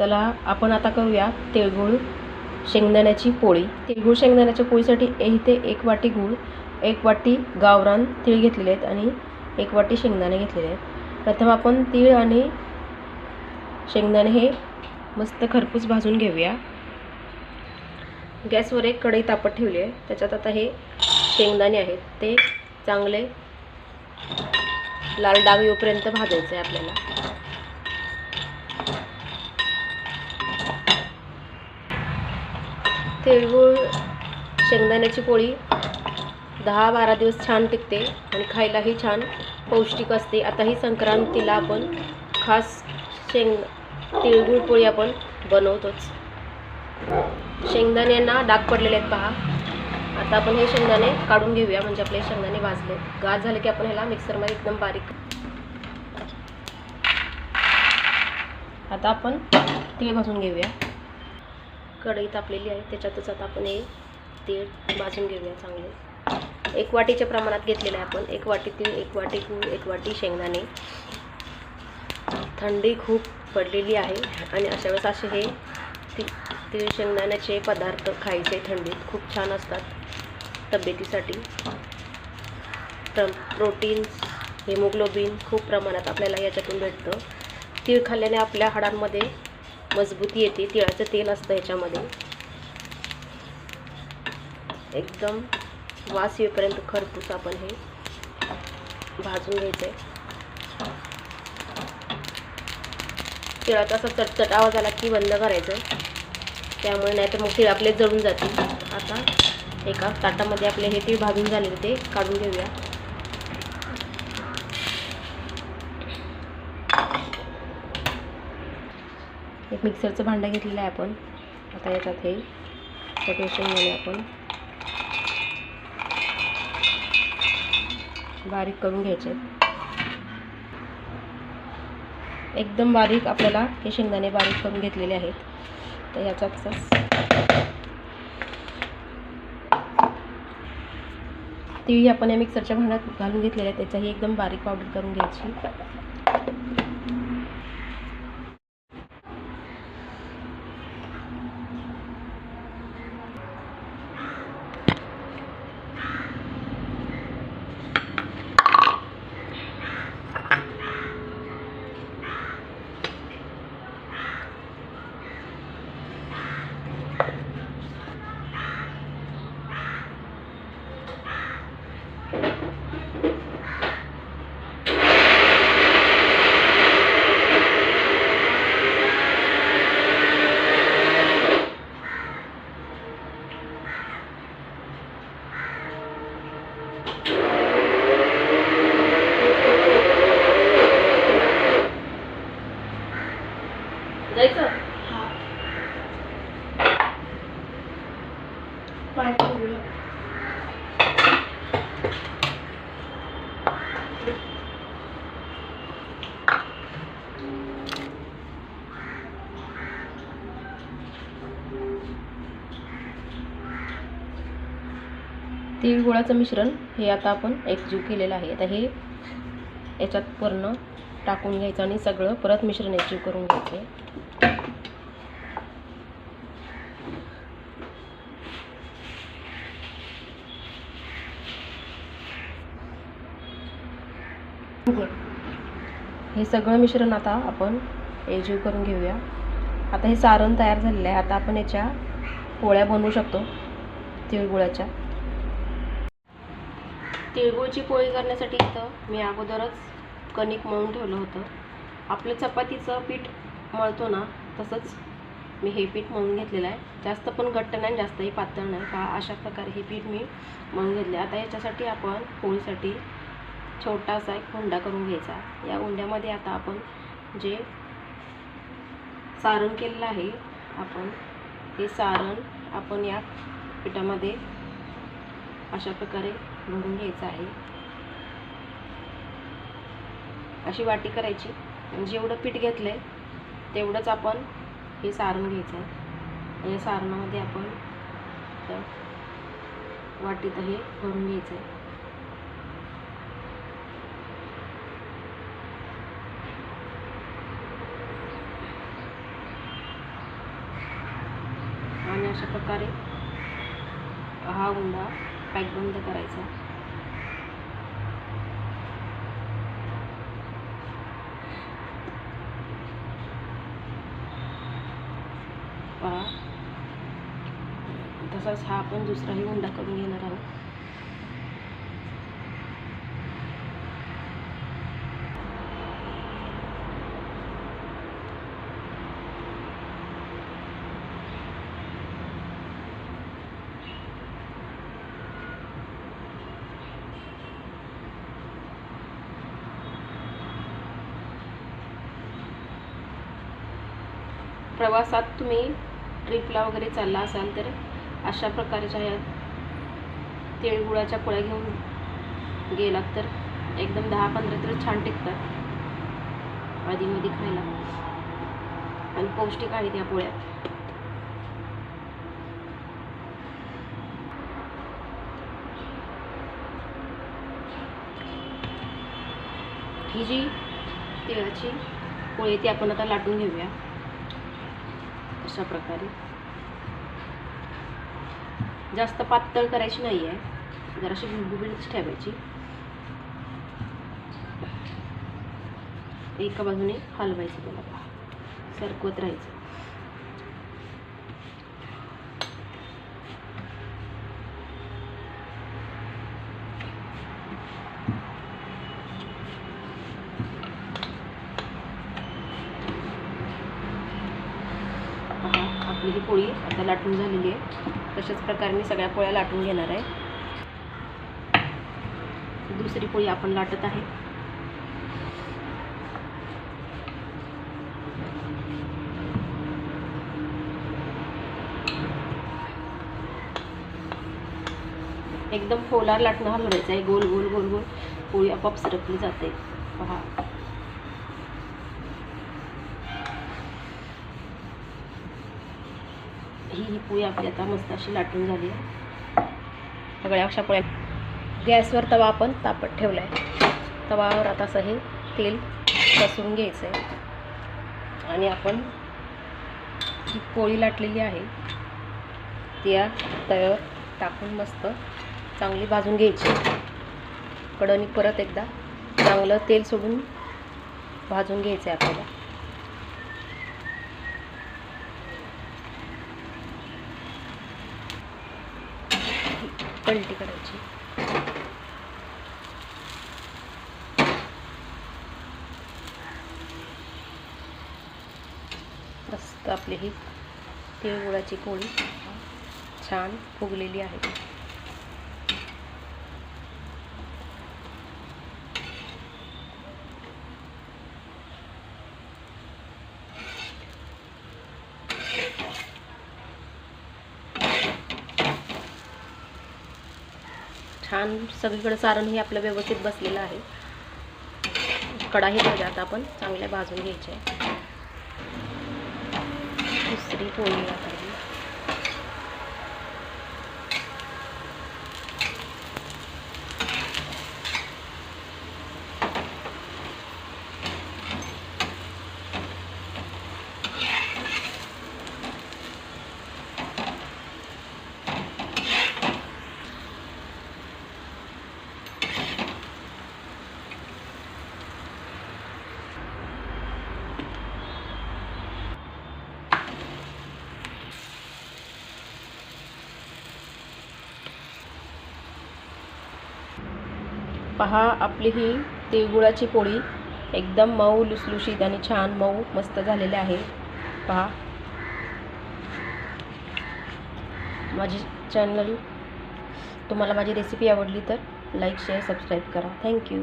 चला आपण आता करूया तिळगुळ शेंगदाण्याची पोळी. तिळगुळ शेंगदाण्याच्या पोळीसाठी इथे एक वाटी गूळ एक वाटी गावरान तीळ घेतलेले आहेत आणि एक वाटी शेंगदाणे घेतलेले आहेत. प्रथम आपण तीळ आणि शेंगदाणे हे मस्त खरपूस भाजून घेऊया. गॅसवर एक कढई तापत ठेवली आहे. त्याच्यात आता हे शेंगदाणे आहेत. ते चांगले लाल डाग येऊपर्यंत भाजायचं आहे आपल्याला. तिळगुळ शेंगदाण्याची पोळी दहा बारा दिवस छान टिकते आणि खायलाही छान पौष्टिक असते. आता ही संक्रांतीला आपण खास शेंग तिळगुळ पोळी आपण बनवतोच. शेंगदाण्यांना डाग पडलेले आहेत पहा. आता आपण हे शेंगदाणे काढून घेऊया. म्हणजे आपले शेंगदाणे भाजले. गाज झाले की आपण ह्याला मिक्सरमध्ये एकदम बारीक आता आपण तीळ भाजून घेऊया. कढई तापलेली आहे त्याच्यातच आता आपण हे तीळ भाजून घेऊया चांगले. एक वाटीच्या प्रमाणात घेतलेलं आहे आपण एक वाटी तीळ एक वाटी गूळ एक वाटी शेंगदाणे. थंडी खूप पडलेली आहे आणि अशा वेळेस असे हे ती तीळ शेंगदाण्याचे पदार्थ खायचे थंडीत खूप छान असतात तब्येतीसाठी. प्र प्रोटीन्स हेमोग्लोबिन खूप प्रमाणात आपल्याला याच्यातून भेटतं. तीळ खाल्ल्याने आपल्या हाडांमध्ये मजबूती येते तिळाचं तेल असतं ह्याच्यामध्ये. एकदम वास येईपर्यंत खरपूस आपण हे भाजून घ्यायचं आहे तिळाचा असा चटचट आवाज आला की बंद करायचं. त्यामुळे नाही तर मग तीळ आपले जळून जातील. आता एका ताटामध्ये आपले हे तीळ भाजून झालेले ते काढून घेऊया. एक मिक्सरचं भांडं घेतलेलं आहे आपण. आता याच्यात हे सगळे शेंगदाणे आपण. बारीक करून घ्यायचे. एकदम बारीक आपल्याला हे शेंगदाणे बारीक करून घेतलेले आहेत. तर ह्याच्यात तिळी आपण या मिक्सरच्या भांड्यात घालून घेतलेल्या आहेत. त्याचाही एकदम बारीक पावडर करून घ्यायची. तीळ गुळाचं मिश्रण हे आता आपण एकजीव केलेलं आहे. आता हे याच्यात पूर्ण टाकून घ्यायचं आणि सगळं परत मिश्रण एकजीव करून घ्यायचे. हे सगळं मिश्रण आता आपण एकजीव करून घेऊया. आता हे सारण तयार झालेलं आहे. आता आपण याच्या पोळ्या बनवू शकतो. तिळगुळाच्या. तिळगुळची पोळी करण्यासाठी इथं मी अगोदरच कणिक मळून ठेवलं होतं. आपलं चपातीचं पीठ मळतो ना तसंच मी हे पीठ मळून घेतलेलं आहे. जास्त पण घट्ट नाही जास्तही पातळ नाही. का अशा प्रकारे हे पीठ मी मळून घेतले आता याच्यासाठी आपण पोळीसाठी छोटासा एक हुंडा करून घ्यायचा. या हुंड्यामध्ये आता आपण जे सारण केलेलं आहे आपण हे सारण आपण या पिठामध्ये अशा प्रकारे भरून घ्यायचं आहे. अशी वाटी करायची. आणि जेवढं पीठ घेतलं आहे तेवढंच आपण हे सारण घ्यायचं आहे. या सारणामध्ये आपण वाटीत हे भरून घ्यायचं आहे. आणि अशा प्रकारे हा उंडा पॅक बंद करायचा. पहा. तसाच हा आपण दुसराही उंडा करून घेणार आहोत. प्रवासात तुम्ही ट्रिपला वगैरे चालला असाल तर अशा प्रकारच्या या तिळगुळाच्या पोळ्या घेऊन गेलात तर एकदम दहा पंधरा तर छान टिकतात आधीमध्ये खायला. आणि पौष्टिक आहेत या पोळ्या. ही जी तिळाची पोळी आहे ती आपण आता लाटून घेऊया. अशा प्रकारे. जास्त पातळ करायची नाही आहे जराशी गुबगुबीतच ठेवायची. एका बाजूने हलवायचं त्याला. सरकवत राहायचं पहा आपली ही पोळी आता लाटून झालेली आहे. तशाच प्रकारे मी सगळ्या पोळ्या लाटून घेणार आहे. दुसरी पोळी आपण लाटत आहे. एकदम फोलार लाटणं हलवायचं आहे. गोल गोल गोल गोल. पोळी आपोआप सरकली जाते. पहा. पोळी आपली आता मस्त अशी लाटून झाली. आहे सगळ्या अशा पोळ्या. गॅसवर तवा आपण तापत ठेवला आहे तवावर आता असं हे तेल बसून घ्यायचं आहे आणि आपण जी पोळी लाटलेली आहे ती या तव्यावर टाकून मस्त चांगली भाजून घ्यायची. कडणी परत एकदा चांगलं तेल सोडून भाजून घ्यायचं आहे आपल्याला. पलटी करायची. मस्त आपली ही तिळगुळाची पोळी छान फुगलेली आहे. छान सगळीकडे सारण हे आपलं व्यवस्थित बसलेलं आहे. कढाई मध्ये आता आपण चांगल्या भाजून घ्यायचे दुसरी पोळी आता पहा आपली ही तिळगुळाची पोळी. एकदम मऊ लुसलुशीत आणि छान मऊ मस्त झालेले आहे. पहा. माझी चॅनल तुम्हाला माझी रेसिपी आवडली तर लाईक शेअर सबस्क्राईब करा. Thank you